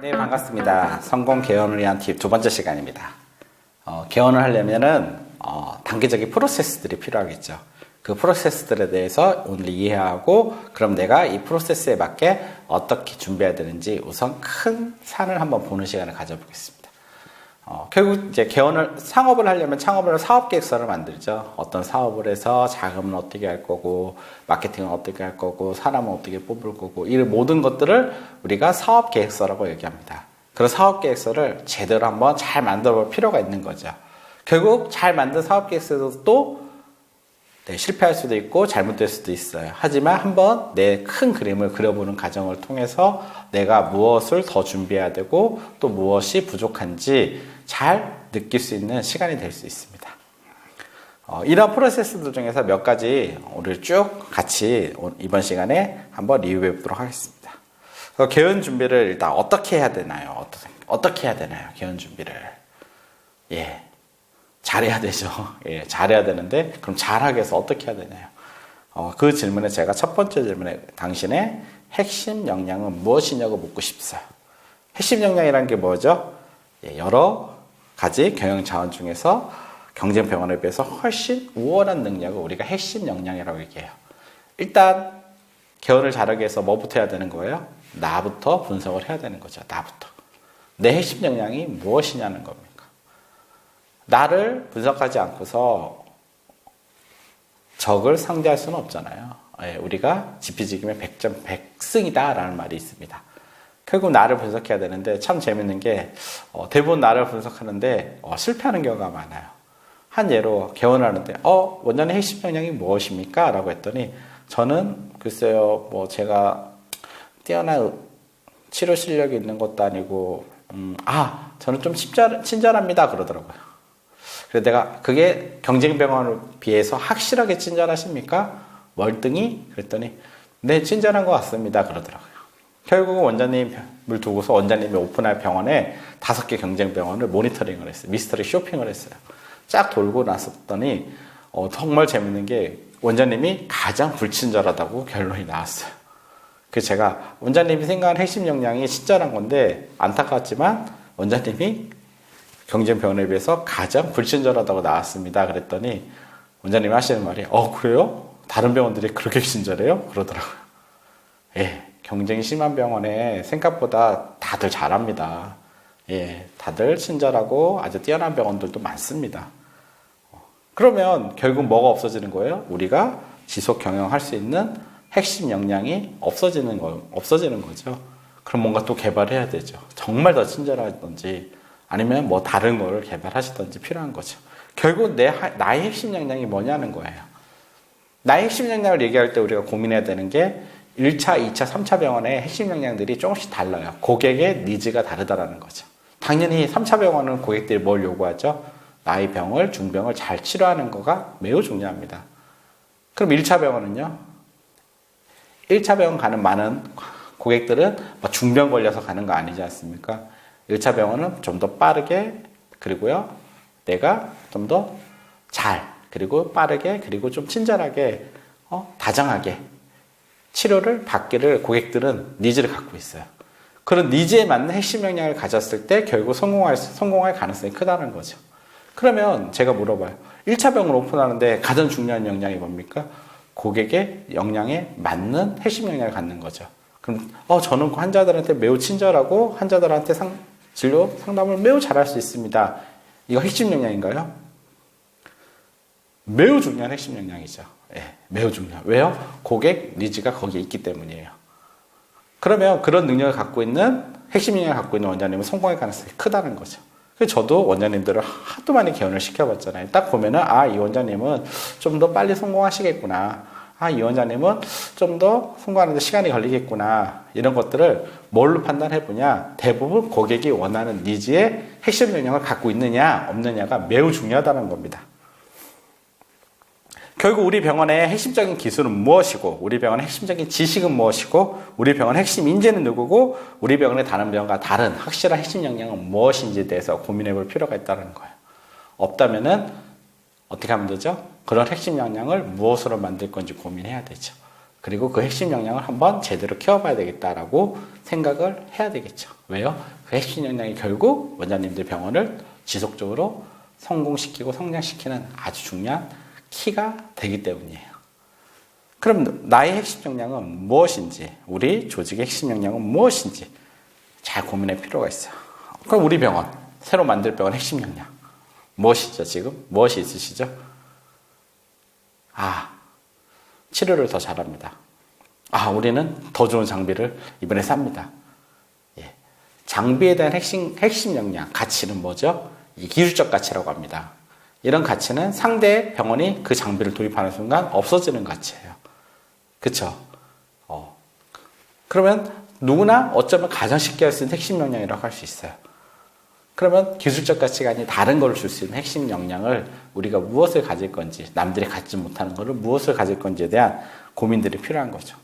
반갑습니다. 성공 개원을 위한 팁 두 번째 시간입니다. 어, 개원을 하려면은 어, 단계적인 프로세스들이 필요하겠죠. 그 프로세스들에 대해서 오늘 이해하고 그럼 내가 이 프로세스에 맞게 어떻게 준비해야 되는지 우선 큰 산을 한번 보는 시간을 가져보겠습니다. 어, 결국 이제 개원을 창업을 하려면 창업을 사업 계획서를 만들죠. 어떤 사업을 해서 자금은 어떻게 할 거고 마케팅은 어떻게 할 거고 사람은 어떻게 뽑을 거고 이 모든 것들을 우리가 사업 계획서라고 얘기합니다. 그런 사업 계획서를 제대로 한번 잘 만들어 볼 필요가 있는 거죠. 결국 잘 만든 사업 계획서도 또 네, 실패할 수도 있고 잘못될 수도 있어요. 하지만 한번 내 큰 그림을 그려보는 과정을 통해서 내가 무엇을 더 준비해야 되고 또 무엇이 부족한지 잘 느낄 수 있는 시간이 될 수 있습니다. 어, 이런 프로세스들 중에서 몇 가지 오늘 쭉 같이 이번 시간에 한번 리뷰해 보도록 하겠습니다. 개연 준비를 일단 어떻게 해야 되나요? 어떻게, 어떻게 해야 되나요? 개연 준비를. 예. 잘해야 되죠. 예, 잘해야 되는데, 그럼 잘하기 위해서 어떻게 해야 되나요? 어, 그 질문에 제가 첫 번째 질문에 당신의 핵심 역량은 무엇이냐고 묻고 싶어요. 핵심 역량이라는 게 뭐죠? 예, 여러 가지 경영 자원 중에서 경쟁 병원에 비해서 훨씬 우월한 능력을 우리가 핵심 역량이라고 얘기해요. 일단 개원을 잘하기 위해서 뭐부터 해야 되는 거예요? 나부터 분석을 해야 되는 거죠. 나부터. 내 핵심 역량이 무엇이냐는 겁니다. 나를 분석하지 않고서 적을 상대할 수는 없잖아요. 예, 우리가 지피지기면 100점 100승이다 라는 말이 있습니다. 결국 나를 분석해야 되는데 참 재밌는 게 어, 대부분 나를 분석하는데 어, 실패하는 경우가 많아요. 한 예로 개원을 하는데 어 원장님 핵심 역량이 무엇입니까? 라고 했더니 저는 글쎄요 뭐 제가 뛰어난 치료 실력이 있는 것도 아니고 음, 아 저는 좀 친절, 친절합니다 그러더라고요. 그래서 내가 그게 경쟁병원에 비해서 확실하게 친절하십니까? 월등히? 그랬더니 네 친절한 것 같습니다 그러더라고요. 결국은 원장님을 두고서 원장님이 오픈할 병원에 다섯 개 경쟁 병원을 모니터링을 했어요. 미스터리 쇼핑을 했어요. 쫙 돌고 났었더니 어, 정말 재밌는 게 원장님이 가장 불친절하다고 결론이 나왔어요. 그래서 제가 원장님이 생각하는 핵심 역량이 친절한 건데 안타깝지만 원장님이 경쟁병원에 비해서 가장 불친절하다고 나왔습니다. 그랬더니 원장님이 하시는 말이 어 그래요? 다른 병원들이 그렇게 친절해요? 그러더라고요. 예, 경쟁이 심한 병원에 생각보다 다들 잘합니다. 예, 다들 친절하고 아주 뛰어난 병원들도 많습니다. 그러면 결국 뭐가 없어지는 거예요? 우리가 지속 경영할 수 있는 핵심 역량이 없어지는 거, 없어지는 거죠. 그럼 뭔가 또 개발해야 되죠. 정말 더 친절하든지 아니면 뭐 다른 거를 개발하시든지 필요한 거죠. 결국 내, 나의 핵심 역량이 뭐냐는 거예요. 나의 핵심 역량을 얘기할 때 우리가 고민해야 되는 게 1차, 2차, 3차 병원의 핵심 역량들이 조금씩 달라요. 고객의 니즈가 다르다라는 거죠. 당연히 3차 병원은 고객들이 뭘 요구하죠? 나의 병을, 중병을 잘 치료하는 거가 매우 중요합니다. 그럼 1차 병원은요? 1차 병원 가는 많은 고객들은 뭐 중병 걸려서 가는 거 아니지 않습니까? 1차 병원은 좀 더 빠르게 그리고요 내가 좀 더 잘 그리고 빠르게 그리고 좀 친절하게 어, 다정하게 치료를 받기를 고객들은 니즈를 갖고 있어요. 그런 니즈에 맞는 핵심 역량을 가졌을 때 결국 성공할 성공할 가능성이 크다는 거죠. 그러면 제가 물어봐요. 1차 병을 오픈하는데 가장 중요한 역량이 뭡니까? 고객의 역량에 맞는 핵심 역량을 갖는 거죠. 그럼 어 저는 환자들한테 매우 친절하고 환자들한테 상, 진료 상담을 매우 잘할 수 있습니다. 이거 핵심 역량인가요? 매우 중요한 핵심 역량이죠. 예, 매우 중요한. 왜요? 고객 니즈가 거기에 있기 때문이에요. 그러면 그런 능력을 갖고 있는 핵심 역량을 갖고 있는 원장님은 성공할 가능성이 크다는 거죠. 저도 원장님들을 하도 많이 개원을 시켜봤잖아요. 딱 보면은 아 이 원장님은 좀 더 빨리 성공하시겠구나. 아 이 원장님은 좀더 성공하는데 시간이 걸리겠구나. 이런 것들을 뭘로 판단해 보냐? 대부분 고객이 원하는 니즈의 핵심 역량을 갖고 있느냐 없느냐가 매우 중요하다는 겁니다. 결국 우리 병원의 핵심적인 기술은 무엇이고, 우리 병원의 핵심적인 지식은 무엇이고, 우리 병원의 핵심 인재는 누구고, 우리 병원의 다른 병원과 다른 확실한 핵심 역량은 무엇인지에 대해서 고민해 볼 필요가 있다는 거예요. 없다면은 어떻게 하면 되죠? 그런 핵심 역량을 무엇으로 만들 건지 고민해야 되죠. 그리고 그 핵심 역량을 한번 제대로 키워봐야 되겠다라고 생각을 해야 되겠죠. 왜요? 그 핵심 역량이 결국 원장님들 병원을 지속적으로 성공시키고 성장시키는 아주 중요한 키가 되기 때문이에요. 그럼 나의 핵심 역량은 무엇인지, 우리 조직의 핵심 역량은 무엇인지 잘 고민할 필요가 있어요. 그럼 우리 병원, 새로 만들 병원 핵심 역량. 무엇이죠, 지금? 무엇이 있으시죠? 아, 치료를 더 잘합니다. 아, 우리는 더 좋은 장비를 이번에 삽니다. 예. 장비에 대한 핵심, 핵심 역량, 가치는 뭐죠? 이 기술적 가치라고 합니다. 이런 가치는 상대 병원이 그 장비를 도입하는 순간 없어지는 가치예요. 그쵸? 어. 그러면 누구나 어쩌면 가장 쉽게 할 수 있는 핵심 역량이라고 할 수 있어요. 그러면 기술적 가치가 아닌 다른 걸 줄 수 있는 핵심 역량을 우리가 무엇을 가질 건지, 남들이 갖지 못하는 것을 무엇을 가질 건지에 대한 고민들이 필요한 거죠.